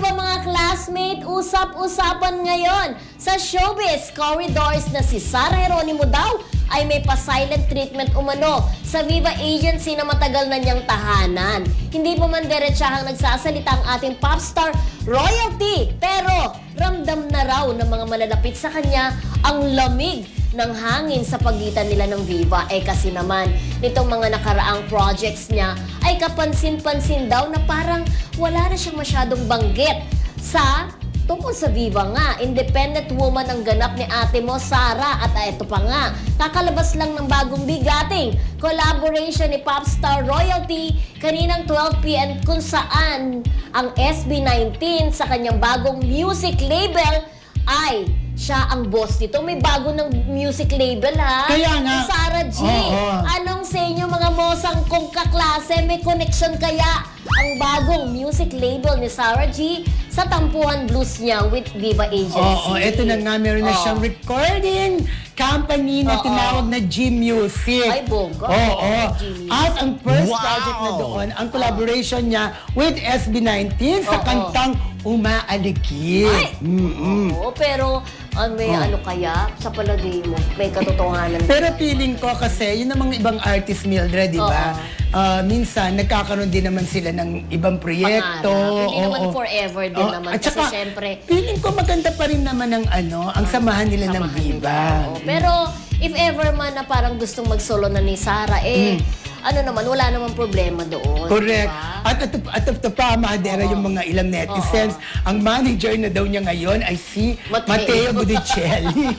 ba mga classmate, usap-usapan ngayon. Sa showbiz corridors na si Sara Geronimo daw ay may pa-silent treatment umano. Sa Viva Agency na matagal na niyang tahanan. Hindi pa man diretsahang nagsasalita ang ating popstar royalty, pero ramdam na raw ng mga malalapit sa kanya ang lamig ng hangin sa pagitan nila ng Viva. Eh kasi naman, nitong mga nakaraang projects niya ay kapansin-pansin daw na parang wala na siyang masyadong banggit sa tungkol sa Viva nga. Independent woman ang ganap ni ate mo, Sara. At ah, ito pa nga, kakalabas lang ng bagong bigating collaboration ni Popstar Royalty kaninang 12pm kung saan ang SB19 sa kanyang bagong music label ay siya ang boss nito. May bago ng music label ha. Kaya nga. Si Sarah G. Oo. Anong sa inyo mga mosang kong kaklase? May connection kaya ang bagong music label ni Sarah G sa Tampuhan Blues niya with Viva Agency. Oo, eto na nga, meron na Oo. siyang recording company na Oo. tinawag na G Music. Ay, bongga. Oo. G Music. At ang first Wow. project na doon, ang collaboration niya with SB19 sa Oo. kantang Umaalikid. Mm-mm. Oo, pero ah, may Oh. ano kaya sa palagay mo? May katotohanan. Pero feeling ko kasi, yun ang mga ibang artist, Mildred, di ba? Ah, minsan, nagkakaroon din naman sila ng ibang proyekto. Pangarap. Hindi naman Oo. forever din Oo. naman. At Kasi saka, syempre, feeling ko maganda pa rin naman ang ano, ang samahan nila ng Viva. Oo, Pero if ever man na parang gustong mag-solo na ni Sarah, eh, ano naman, wala namang problema doon. Correct. diba? At ito, at ito pa, Madera, Oo. yung mga ilang netizens, ang manager na daw niya ngayon ay si Mateo. Matteo Budicelli.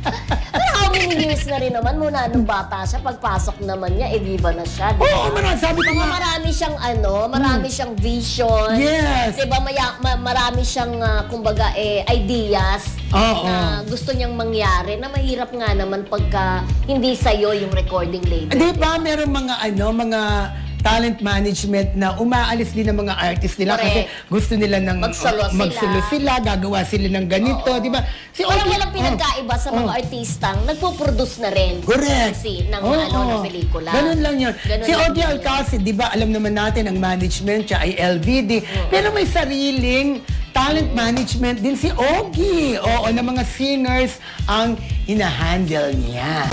Pero how many years na rin naman muna nung bata siya, pagpasok naman niya, eh, viva na siya. di ba? Oo, marami, sabi ko Mga nga, marami siyang ano, marami siyang vision. Yes. Diba, maya, ma- marami siyang, ah, kumbaga, eh, ideas Oo. na gusto niyang mangyari na mahirap nga naman pagka hindi sa'yo yung recording label. di ba meron mga ano, mga talent management na umaalis din ng mga artist nila kasi Correct. gusto nila ng Magsolo sila. magsolo sila, gagawa sila ng ganito, di ba? Si Parang Ogie- walang pinagkaiba sa mga Oh. artistang nagpo-produce na rin. Correct. Kasi ng Oo. ano, ng pelikula. Ganun lang yun. Ganun si lang yun. Alcacid, di ba, alam naman natin ang management siya ay LVD. Pero may sariling talent management din si Ogie. Oo, na mga singers ang inahandle niya.